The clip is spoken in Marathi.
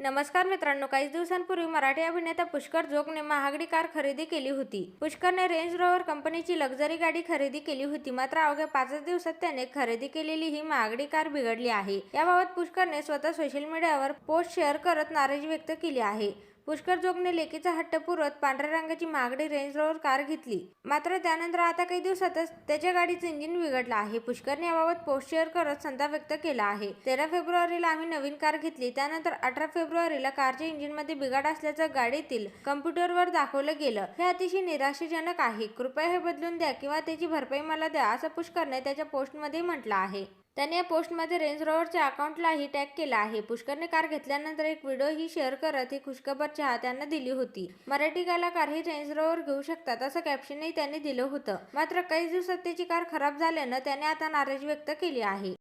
नमस्कार मित्रांनो काही दिवसांपूर्वी मराठी अभिनेता पुष्कर जोगने महागडी कार खरेदी केली होती. पुष्करने रेंज रोवर कंपनीची लक्झरी गाडी खरेदी केली होती. मात्र अवघ्या पाचच दिवसात त्याने खरेदी केलेली ही महागडी कार बिघडली आहे. याबाबत पुष्करने स्वतः सोशल मीडियावर पोस्ट शेअर करत नाराजी व्यक्त केली आहे. पुष्कर जोगने लेकीचा हट्ट पुरवत पांढऱ्या रंगाची मागडी रेंज रोवर कार घेतली. मात्र त्यानंतर आता काही दिवसातच त्याच्या गाडीचं इंजिन बिघडलं आहे. पुष्करने याबाबत पोस्ट शेअर करत संताप व्यक्त केला आहे. तेरा फेब्रुवारीला आम्ही नवीन कार घेतली. त्यानंतर अठरा फेब्रुवारीला कारच्या इंजिनमध्ये बिघाड असल्याचं गाडीतील कम्प्युटरवर दाखवलं गेलं. हे अतिशय निराशाजनक आहे. कृपया हे बदलून द्या किंवा त्याची भरपाई मला द्या असं पुष्करने त्याच्या पोस्टमध्ये म्हटलं आहे. त्याने या पोस्टमध्ये रेंज रोव्हरच्या अकाउंटलाही टॅग केला आहे. पुष्करने कार घेतल्यानंतर एक व्हिडिओही शेअर करत ही खुशखबर चाहत्यांना दिली होती. मराठी कलाकार ही रेंज रोव्हर घेऊ शकतात असं कॅप्शनही त्यांनी दिलं होतं. मात्र काही दिवसात त्याची कार खराब झाल्यानं त्याने आता नाराजी व्यक्त केली आहे.